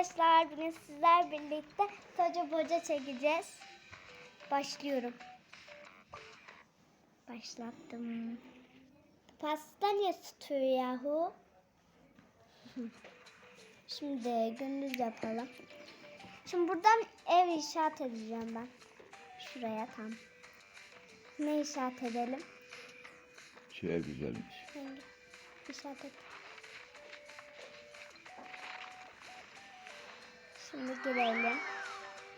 arkadaşlar. Bugün sizler birlikte Toca Boca çekeceğiz. Başlıyorum. Başlattım. Pasta niye tutuyor yahu? Şimdi gündüz yapalım. Şimdi buradan ev inşaat edeceğim ben. Şuraya tam. Ne inşaat edelim? Şu ev güzelmiş. İnşaat et. Şimdi girelim.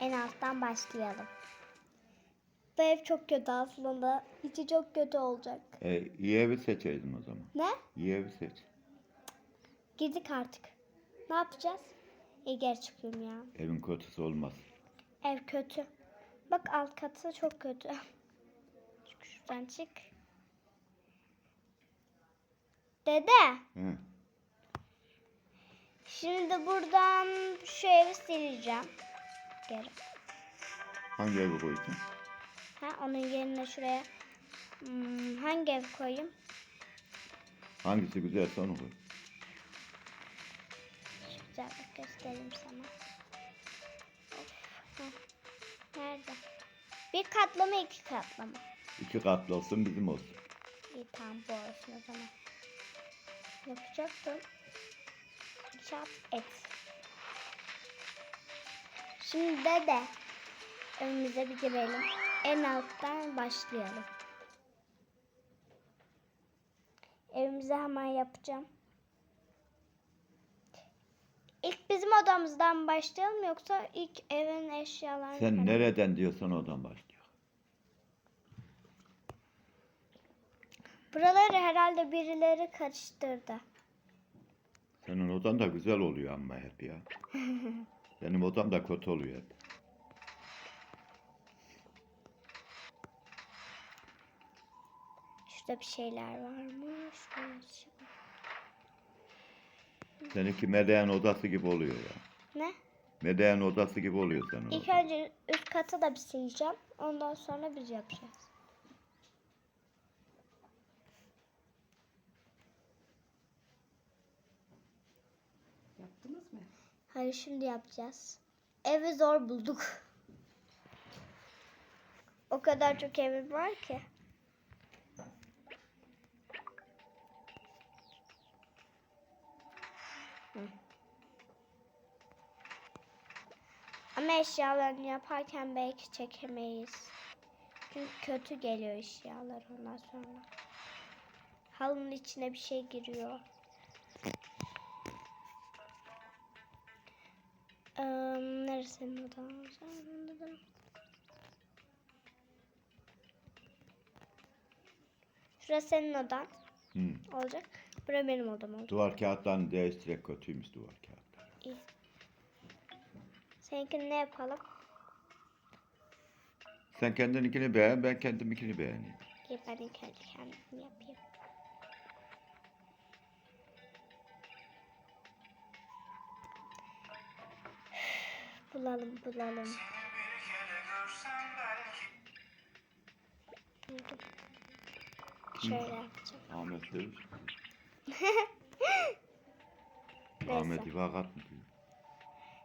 En alttan başlayalım. Bu ev çok kötü aslında. İçi çok kötü olacak. E, iyi evi seçeydin o zaman. Ne? İyi evi seç. Girdik artık. Ne yapacağız? İyi geri çıkıyorum ya. Evin kötüsü olmaz. Ev kötü. Bak alt katı çok kötü. Çık şuradan çık. Dede. He. Şimdi buradan şu evi sileceğim. Geri. Hangi evi koydun? Ha, onun yerine şuraya hmm, hangi ev koyayım? Hangisi güzelse onu koy. Şu güzel bak göstereyim sana. Of. Nerede? Bir katlı mı iki katlı mı? İki katlı olsun bizim olsun. İyi tamam bu olsun o zaman. Yapacaktım. İnşaat et. Şimdi de önümüze bir girelim. En alttan başlayalım. Evimize hemen yapacağım. İlk bizim odamızdan başlayalım yoksa ilk evin eşyalarını Sen falan- nereden diyorsan oradan başlıyor. Buraları herhalde birileri karıştırdı. Senin odan da güzel oluyor ama hep ya. Benim odam da kötü oluyor hep. Şurada bir şeyler var mı? Seninki medeyen odası gibi oluyor ya. Ne? Medeyen odası gibi oluyor senin İlk odan. önce üst katı da bir sileceğim. Ondan sonra biz yapacağız. Hayır şimdi yapacağız. Evi zor bulduk. O kadar çok evim var ki. Ama eşyalarını yaparken belki çekemeyiz. Çünkü kötü geliyor eşyalar ondan sonra. Halının içine bir şey giriyor. Eee neresinin odan? Şurası senin odan Hı. olacak. Bura benim odam olacak. Duvar kağıtlarını değiştirerek kötüymüş duvar kağıtları. İyi. Seninkini ne yapalım? Sen kendininkini beğen, ben kendiminkini beğeneyim. İyi ben ilk önce kendim yapayım. Bulalım bulalım. Şöyle yapacağım. Ahmet. Neyse. Ahmet ifakat mı diyor?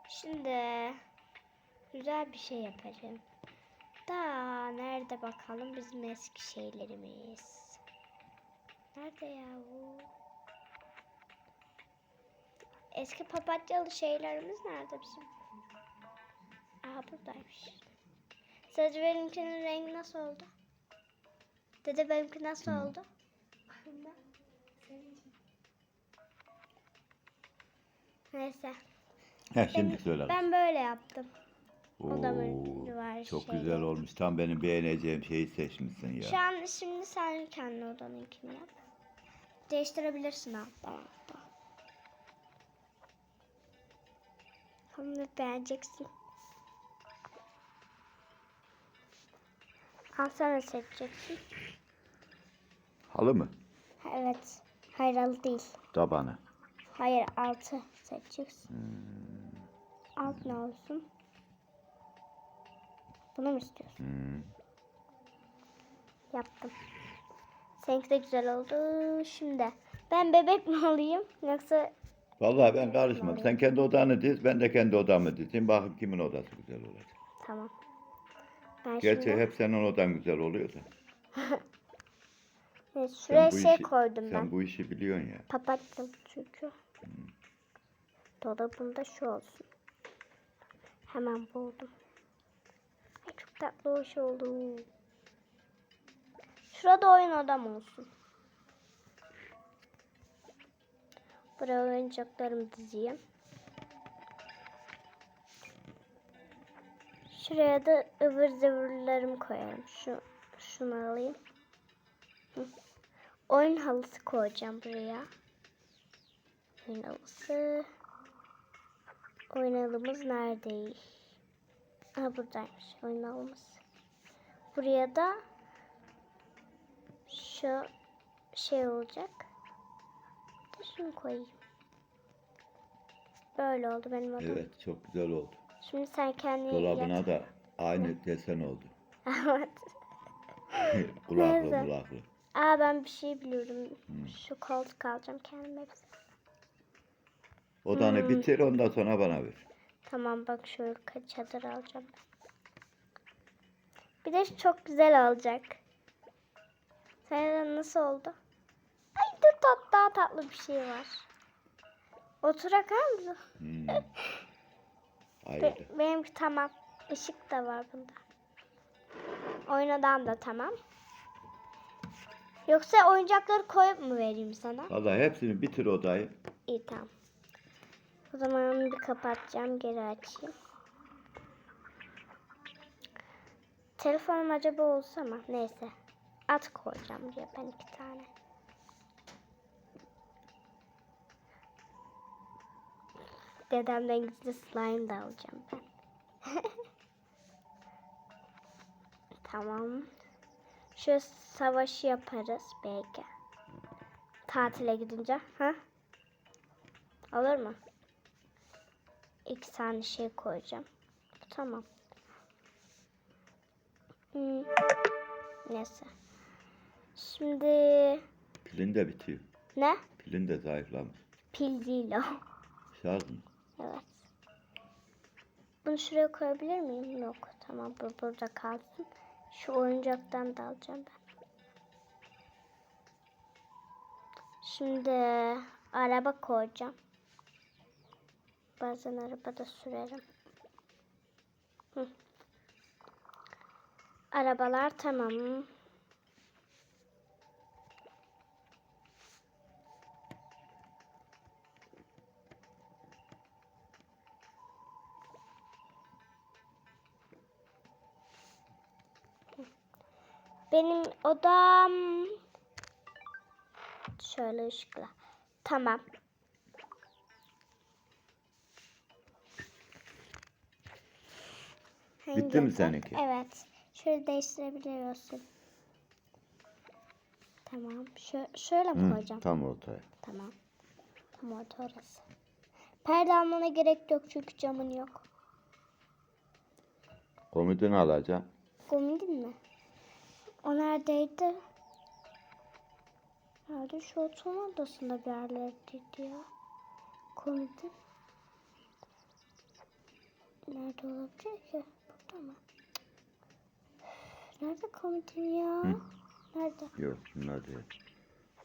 Şimdi güzel bir şey yapacağım. Da nerede bakalım bizim eski şeylerimiz. Nerede ya bu? Eski papatyalı şeylerimiz nerede bizim? Aha buradaymış. Sadece benimkinin rengi nasıl oldu? Dede benimki nasıl oldu? Senin için. Neyse. He şimdi Ben- söyle. Ben böyle yaptım. Oo, o da var çok şeyleri. güzel olmuş. Tam benim beğeneceğim şeyi seçmişsin ya. Şu an şimdi sen kendi odanınkini yap. Değiştirebilirsin alttan alttan. Onu beğeneceksin. Al sana seçeceksin. Halı mı? Evet. Hayır halı değil. Tabanı. Hayır altı seçeceksin. Alt ne olsun? Bunu mu istiyorsun? Hmm. Yaptım. Seninki de güzel oldu. Şimdi ben bebek mi olayım yoksa Vallahi ben karışmam. Sen kendi odanı diz, ben de kendi odamı dizeyim. Bakın kimin odası güzel olacak. Tamam. Ben Gerçi hep senin odan güzel oluyor da. Evet, Sen şuraya şey işi- koydum Sen ben. bu işi biliyorsun ya. Kapattım çünkü. Dolabımda şu olsun. Hemen buldum. Ay, çok tatlı hoş oldu. Şurada oyun odam olsun. Buraya oyuncaklarımı dizeyim. Şuraya da ıvır zıvırlarımı koyarım. Şu, şunu alayım. Oyun halısı koyacağım buraya. Oyun halısı. Oyun halımız nerede? Ha buradaymış oyun halımız. Buraya da şu şey olacak. Şunu koyayım. Böyle oldu benim odam. Evet çok güzel oldu. Şimdi sen kendi Dolabına yat- da aynı desen oldu. Evet. kulaklı Neyse. mulaklı. Aa ben bir şey biliyorum. Şu koltuk alacağım kendime. Odanı Hmm. bitir ondan sonra bana ver. Tamam bak şöyle çadır alacağım. Bir de çok güzel olacak. Senin nasıl oldu? Ay dur tat daha tatlı bir şey var. Oturak mısın? Hmm. Be- Ayrı. benimki tamam. Işık da var bunda. Oynadan da tamam. Yoksa oyuncakları koyup mu vereyim sana? Vallahi hepsini bitir odayı. İyi tamam. O zaman onu bir kapatacağım. Geri açayım. Telefonum acaba olsa mı? Neyse. At koyacağım diye ben iki tane. Dedemden gizli slime da alacağım ben. tamam. Şu savaşı yaparız belki. Tatile gidince. Ha? Olur mu? İki tane şey koyacağım. Tamam. Hmm. Neyse. Şimdi Pilin de bitiyor. ne? Pilin de zayıflamış. Pil değil o. Şarj mı? Bunu şuraya koyabilir miyim? Yok. Tamam bu burada kalsın. Şu oyuncaktan da alacağım ben. Şimdi araba koyacağım. Bazen arabada sürerim. Hı. Arabalar tamam. Benim odam şöyle ışıkla. Tamam. Hangi Bitti mi seninki? Evet. Şöyle değiştirebiliyorsun. Tamam. Şö şöyle mi Hı, koyacağım? tam ortaya. Tamam. Tam orta orası. Perde almana gerek yok çünkü camın yok. Komodini alacağım. Komedin mi? O neredeydi? Nerede? Şu oturma odasında bir yerlerdeydi ya. Komedin. Nerede olabilir ki? Burada mı? Nerede komedin ya? Hı? Nerede? Yok bunlar değil.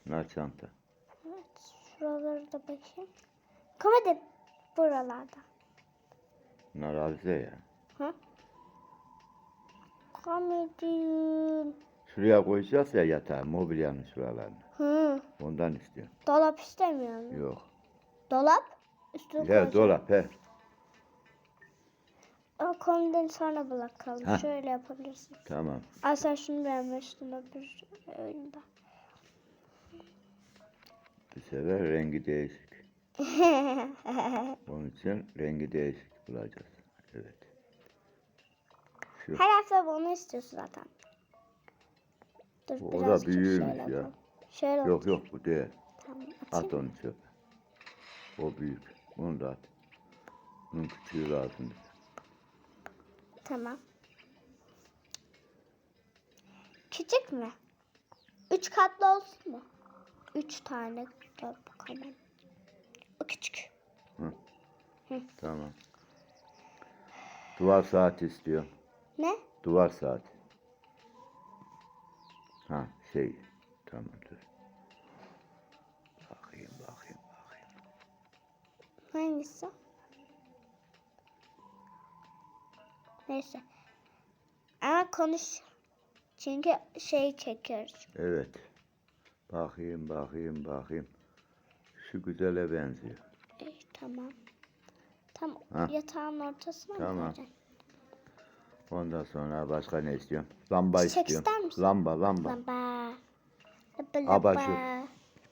Bunlar çanta. Evet. Şuraları da bakayım. Komedin. Buralarda. Bunlar avize ya. Hı? Komedin. Şuraya koyacağız ya yatağı mobilyanın şuralarını. Hı. Ondan istiyorum. Dolap istemiyorum. Yok. Dolap? Üstüne He koyacağım. dolap he. O konudan sonra bırakalım. Ha. Şöyle yapabilirsin. Tamam. Ay sen şunu beğenmiştin öbür oyunda. Bu sefer rengi değişik. Onun için rengi değişik bulacağız. Evet. Şu. Her hafta bunu istiyorsun zaten. Dur O da büyüğümüş şöyle ya. Şöyle Yok yok bu değil. Tamam, At onu çöpe. O büyük. Bunu da at. Bunun küçüğü lazım bize. Tamam. Küçük mü? Üç katlı olsun mu? Üç tane. Dur bakalım. O küçük. Hı. Tamam. Duvar saati istiyorum. Ne? Duvar saati. Ha şey. Tamam dur. Bakayım bakayım bakayım. Hangisi? Neyse. Ama konuş. Çünkü şey çekiyoruz. Evet. Bakayım bakayım bakayım. Şu güzele benziyor. İyi, tamam. Tam Ha. yatağın ortasına mı Tamam. koyacaksın? Ondan sonra başka ne istiyorum? Lamba Çiçek istiyorum. ister misin? Lamba lamba. Lamba. Lamba Abajur.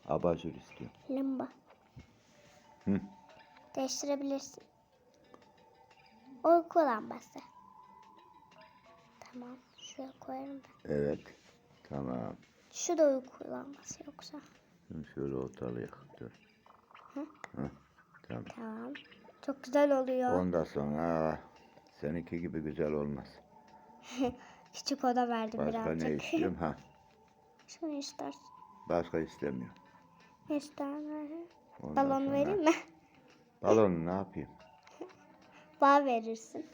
Abajur istiyorum. Lamba. Hı. Değiştirebilirsin. Uyku lambası. Tamam. Şuraya koyarım ben. Evet. Tamam. Şu da uyku lambası yoksa. Şimdi şöyle ortalayalım. Dur. Hı. Hı. Tamam. Tamam. Çok güzel oluyor. Ondan sonra seninki gibi güzel olmaz. Küçük oda verdim Başka birazcık. ne istiyorum? Ha. Şunu istersin. Başka istemiyorum. Ne istersin? Ondan Balon sonra- vereyim mi? Balonu ne yapayım? Bağ verirsin.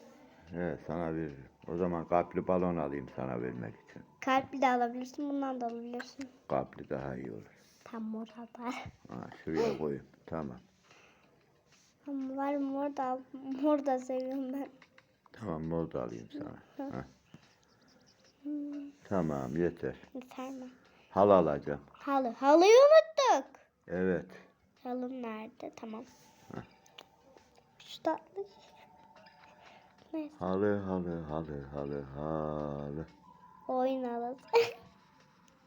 Evet sana veririm. O zaman kalpli balon alayım sana vermek için. Kalpli de alabilirsin. Bundan da alabilirsin. Kalpli daha iyi olur. Tam mor var. Ha, şuraya koyayım. Tamam. Ama var mor da. Mor da seviyorum ben. Tamam mor da alayım sana. Tamam yeter. yeter mi? Hal alacağım. Halı. Halıyı unuttuk. Evet. Halım nerede? Tamam. Şu tatlı. Neyse. Halı halı halı halı halı. Oyun halısı.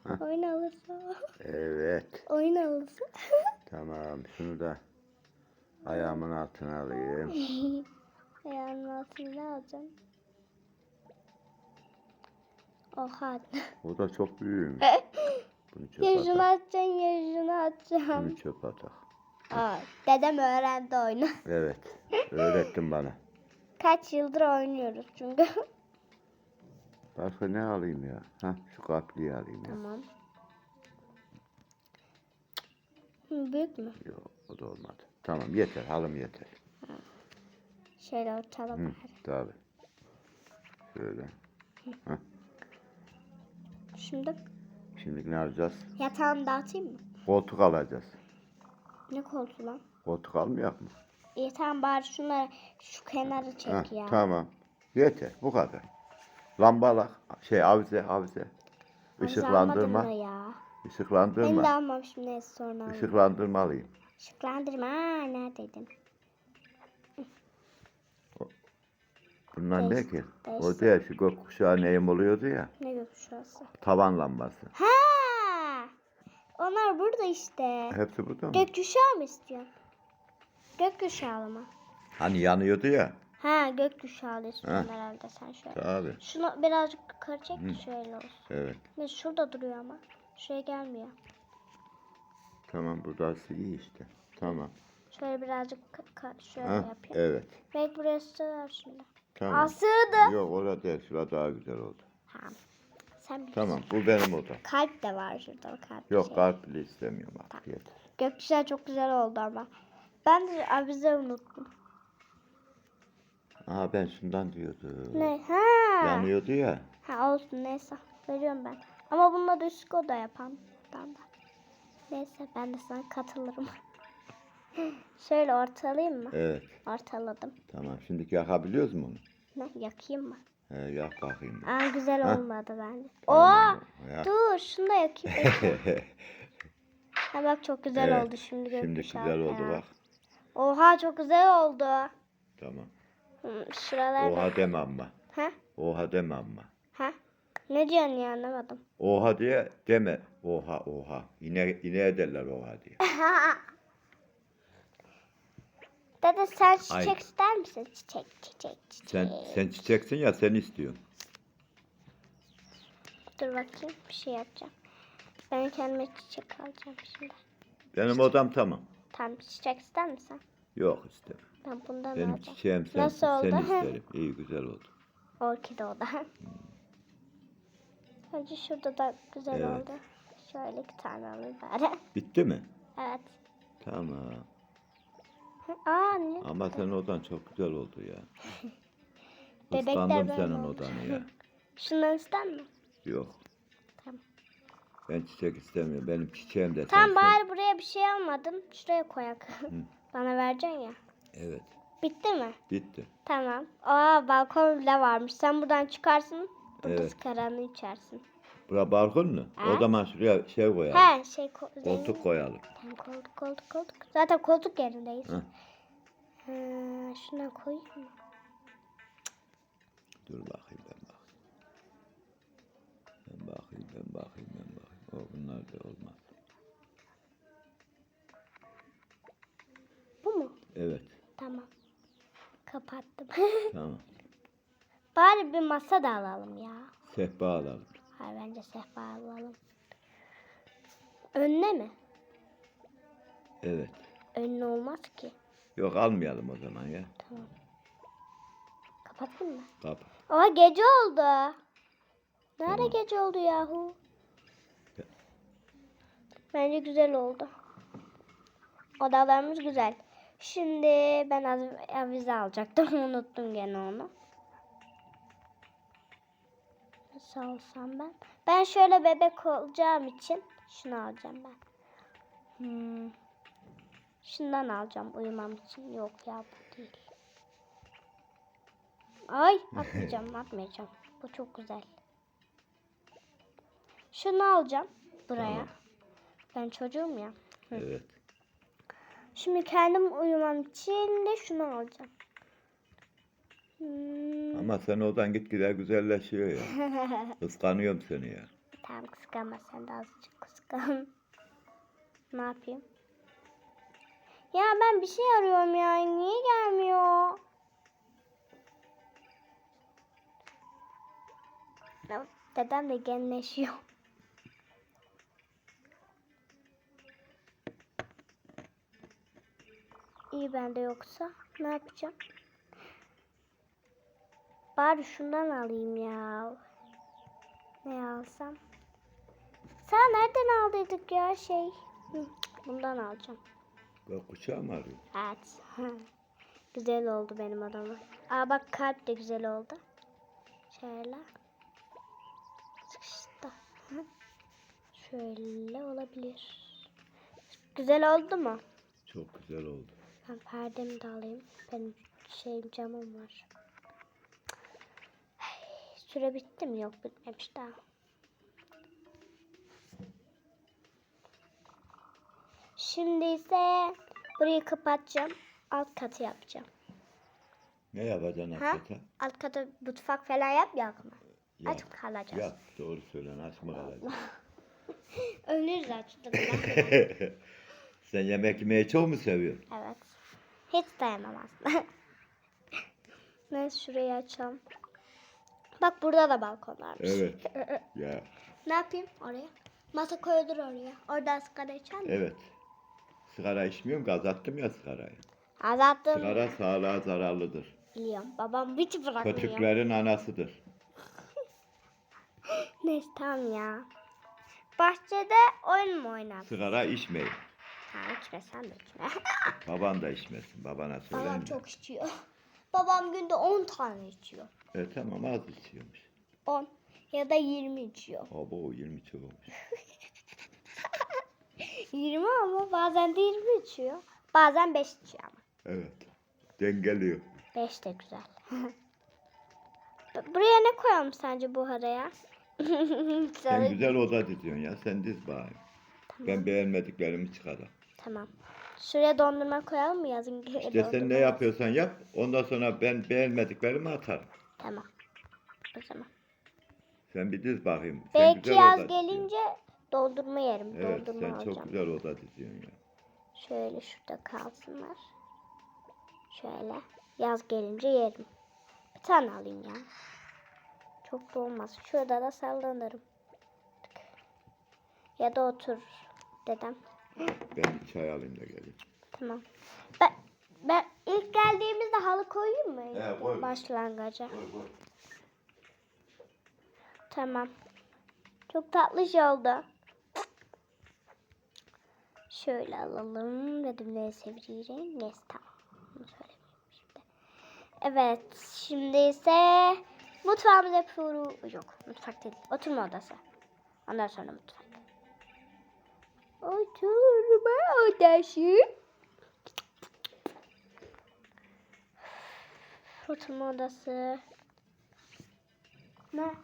Oyun halısı. Evet. Oyun halısı. Tamam şunu da ayağımın altına alayım. Ayağının altını ne alacağım? Oha. O da çok büyüğümüş. Bunu çöp Yüzünü atak. atacaksın, yüzünü atacağım. Bunu çöp atak. Aa, dedem öğrendi oyunu. Evet. Öğrettin bana. Kaç yıldır oynuyoruz çünkü. Başka ne alayım ya? Ha şu kapliyi alayım ya. tamam. Hı, büyük mü? Yok o da olmadı. Tamam yeter halım yeter. Şöyle ortalama. Hı, tabii. Şöyle. Şimdi Şimdi ne alacağız? yatağımı dağıtayım mı? Koltuk alacağız. Ne koltuğu lan? Koltuk almayak mı? İyi tamam bari şunları şu kenarı çek Ha, ya. tamam. Yeter bu kadar. Lambalar, şey avize avize. Işıklandırma. ya? Ben de Işıklandırma. almamışım neyse sonra alırım. Işıklandırma alayım. Ne Değiş- ki? O değil şu gökkuşağı neyim oluyordu ya. Ne şurası? Tavan lambası. Ha! Onlar burada işte. Hepsi burada mı? Gökkuşağı mı istiyorsun? Gökkuşağı mı? Hani yanıyordu ya. Ha gökkuşağı istiyorsun Ha. herhalde sen şöyle. Tabii. Şunu birazcık yukarı çek de Hı. şöyle olsun. Evet. Ne şurada duruyor ama. Şuraya gelmiyor. Tamam burası iyi işte. Tamam. Şöyle birazcık şöyle Ha, yapayım. evet. Belki buraya sığar şimdi. Tamam. Aa sığdı. Yok orada değil. Şurada daha güzel oldu. Tamam. Sen bir Tamam bu benim odam. kalp de var şurada o kalp. Yok şey. kalpli istemiyorum artık yeter. Gökkuşağı çok güzel oldu ama. Ben de avize unuttum. Aa ben şundan diyordum. Ne? Ha. Yanıyordu ya. Ha olsun neyse. Veriyorum ben. Ama bununla da üst oda yapan. De. Neyse ben de sana katılırım. Şöyle ortalayayım mı? Evet. Ortaladım. Tamam. Şimdi yakabiliyoruz mu onu? Ne? Yakayım mı? He, yak bakayım. Aa güzel Ha? olmadı bence. Tamam, Oo! yak. Dur şunu da yakayım. ha bak çok güzel Evet, oldu şimdi Şimdi güzel oldu falan. bak. Oha çok güzel oldu. Tamam. Şuralarda. Oha deme amma. Ha? Oha deme amma. Ha? Ne diyorsun ya anlamadım. Oha diye deme. Oha oha. Yine yine ederler oha diye. Dede sen çiçek Ay. ister misin? Çiçek, çiçek, çiçek. Sen sen çiçeksin ya sen istiyorsun. Dur bakayım bir şey yapacağım. Ben kendime çiçek alacağım şimdi. Benim odam tamam. Tamam çiçek ister misin? Yok istemem. Ben bundan Benim alacağım. çiçeğim sensin. Nasıl oldu? Sen isterim. İyi güzel oldu. Orkide o da. Bence şurada da güzel Evet. oldu. Şöyle iki tane alayım bari. Bitti mi? Evet. Tamam. Aa ne? Ama senin odan çok güzel oldu ya. Bebekler böyle senin oldu. odanı ya. Şundan ister mi? Yok. Tamam. Ben çiçek istemiyorum. Benim çiçeğim de Tamam sensin. bari buraya bir şey almadım. Şuraya koyak. Bana vereceksin ya. Evet. Bitti mi? Bitti. Tamam. Aa balkon bile varmış. Sen buradan çıkarsın. Burada Evet. sigaranı içersin. Bura balkon mu? Ha? O zaman şuraya şey koyalım. He şey ko- Koltuk koyalım. Tamam, koltuk koltuk koltuk. Zaten koltuk yerindeyiz. Hı. Ha, şuna koyayım mı? Dur bakayım ben bakayım. Ben bakayım ben bakayım ben bakayım. O bunlar da olmaz. Bu mu? Evet. Tamam. Kapattım. Tamam. Bari bir masa da alalım ya. Sehpa alalım. Hayır bence sehpa alalım. Önüne mi? Evet. Önüne olmaz ki. Yok almayalım o zaman ya. Tamam. Kapattın mı? Kap. Aa gece oldu. Nerede Tamam. gece oldu yahu? Bence güzel oldu. Odalarımız güzel. Şimdi ben avize alacaktım. Unuttum gene onu. Nasıl alsam ben? Ben şöyle bebek olacağım için şunu alacağım ben. Hmm. Şundan alacağım uyumam için. Yok ya bu değil. Ay atmayacağım atmayacağım. Bu çok güzel. Şunu alacağım buraya. Tamam. Ben çocuğum ya. Evet. Şimdi kendim uyumam için de şunu alacağım. Hmm. Ama sen odan gitgide güzelleşiyor ya. Kıskanıyorum seni ya. Tamam kıskanma sen de azıcık kıskan. ne yapayım? Ya ben bir şey arıyorum ya. Niye gelmiyor? Dedem de genleşiyor. İyi bende yoksa ne yapacağım? Bari şundan alayım ya. Ne alsam? Sen nereden aldıydık ya şey? Bundan alacağım. Bak kuşağı mı arıyor? Evet. güzel oldu benim adamım. Aa bak kalp de güzel oldu. Şöyle. Sıkıştı. Şöyle olabilir. Güzel oldu mu? Çok güzel oldu. Ben perdemi de alayım. Benim şeyim camım var. Süre bitti mi? Yok bitmemiş daha. Şimdi ise burayı kapatacağım. Alt katı yapacağım. Ne yapacaksın Ha? hakikaten? Alt katı mutfak falan yap ya mı? Yap. Aç kalacağız. Yap. Doğru söylüyorsun. Aç mı kalacak? Ölürüz açtık. Sen yemek yemeyi çok mu seviyorsun? evet. Hiç dayanamam aslında. Neyse şurayı açalım. Bak burada da balkon varmış. Evet. Ya. Ne yapayım oraya? Masa koyulur oraya. Oradan sigara içer mi? Evet. Sigara içmiyorum ki azalttım ya sigarayı. Azalttım. Sigara sağlığa zararlıdır. Biliyorum. Babam hiç bırakmıyor. Kötüklerin anasıdır. Neyse tamam ya. Bahçede oyun mu oynarsın? Sigara içmeyin. Ha içme sen de içme. Baban da içmesin. Babana söyleyin. Babam çok içiyor. Babam günde 10 tane içiyor. E tamam az içiyormuş. 10 ya da 20 içiyor. Abo 20 çok olmuş. 20 ama bazen de 20 içiyor. Bazen 5 içiyor ama. Evet. Dengeliyor. 5 de güzel. Buraya ne koyalım sence bu araya? Sen güzel oda diziyorsun ya. Sen diz bari. Ben beğenmediklerimi çıkarım. Tamam. Şuraya dondurma koyalım mı yazın? İşte sen ne yapıyorsan yap. Ondan sonra ben beğenmediklerimi atarım. Tamam. O zaman. Sen bir diz bakayım. Sen Belki güzel yaz oda gelince doldurma yerim. Evet Doldurma sen alacağım. çok güzel oda diziyorsun ya. Şöyle şurada kalsınlar. Şöyle. Yaz gelince yerim. Bir tane alayım ya. Çok da olmaz. Şurada da sallanırım. Ya da otur dedem. Ben bir çay alayım da geleyim. Tamam. Ben, ben ilk geldiğimizde halı koyayım mı? He, koy. Başlangıca. Tamam. Çok tatlı şey oldu. Şöyle alalım. Dedim ne seveceğim. Neyse tamam. Bunu şimdi. Evet. Şimdi ise mutfağımız yapıyoruz. Yok mutfak değil. Oturma odası. Ondan sonra mutfak. Oturma odası. Oturma odası. Ne?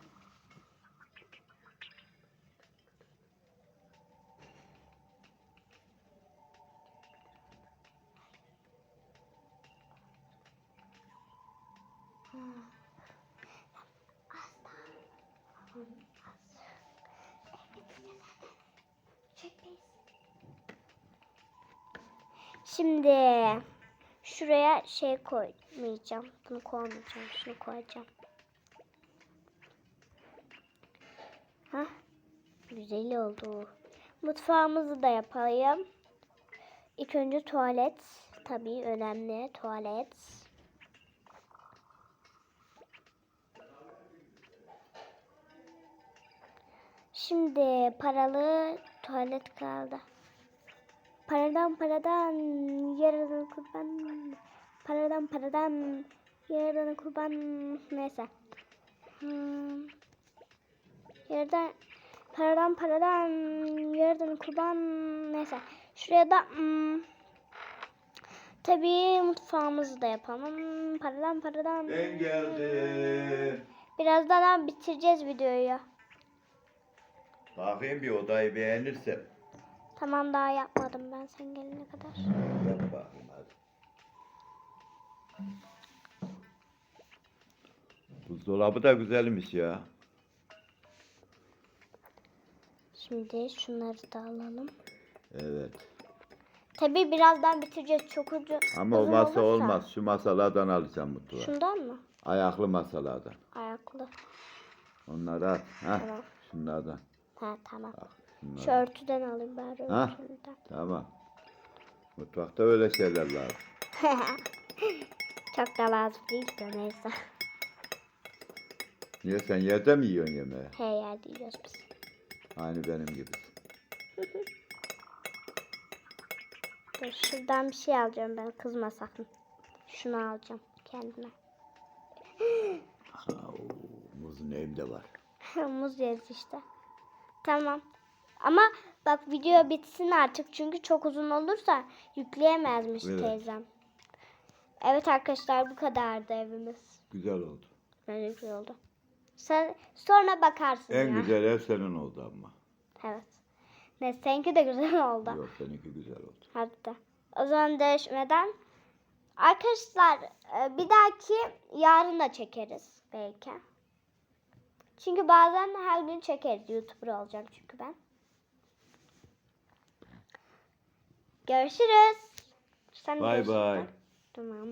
Şimdi şuraya şey koymayacağım. Bunu koymayacağım. Şunu koyacağım. Hah. Güzel oldu. Mutfağımızı da yapayım. İlk önce tuvalet. Tabii önemli. Tuvalet. Şimdi paralı tuvalet kaldı. Paradan paradan yaradan kurban. Paradan paradan yaradan kurban. Neyse. Hmm. Yerden paradan paradan yaradan kurban. Neyse. Şuraya da hmm, tabii mutfağımızı da yapalım. Paradan paradan. Ben geldim. Birazdan bitireceğiz videoyu. Bakayım bir odayı beğenirsem. Tamam daha yapmadım ben sen gelene kadar. Yap bakayım hadi. Buzdolabı da güzelmiş ya. Şimdi şunları da alalım. Evet. Tabii birazdan bitireceğiz çok ucu. Ama o uzun masa olursa. olmaz. Şu masalardan alacağım mutfağa. Şundan mı? Ayaklı masalardan. Ayaklı. Onları al. Ha, Tamam. şunlardan. Ha tamam. Bak, şunlardan. Şu örtüden alayım bari Ha? örtüden. Tamam. Mutfakta öyle şeyler lazım. Çok da lazım değil de neyse. Niye sen yerde mi yiyorsun yemeği? He yer yiyoruz biz. Aynı benim gibi. Dur şuradan bir şey alacağım ben kızma sakın. Şunu alacağım kendime. Oo, muzun elimde var. Muz yeriz işte. Tamam. Ama bak video bitsin artık çünkü çok uzun olursa yükleyemezmiş Evet. teyzem. Evet arkadaşlar bu kadardı evimiz. Güzel oldu. Bence güzel oldu. Sen sonra bakarsın En ya. güzel ev senin oldu ama. Evet. Ne seninki de güzel oldu. Yok seninki güzel oldu. Hatta. O zaman değişmeden arkadaşlar e, bir dahaki yarın da çekeriz belki. Çünkü bazen her gün çekeriz. YouTuber olacağım çünkü ben. Görüşürüz. Sen Bay bay. Tamam.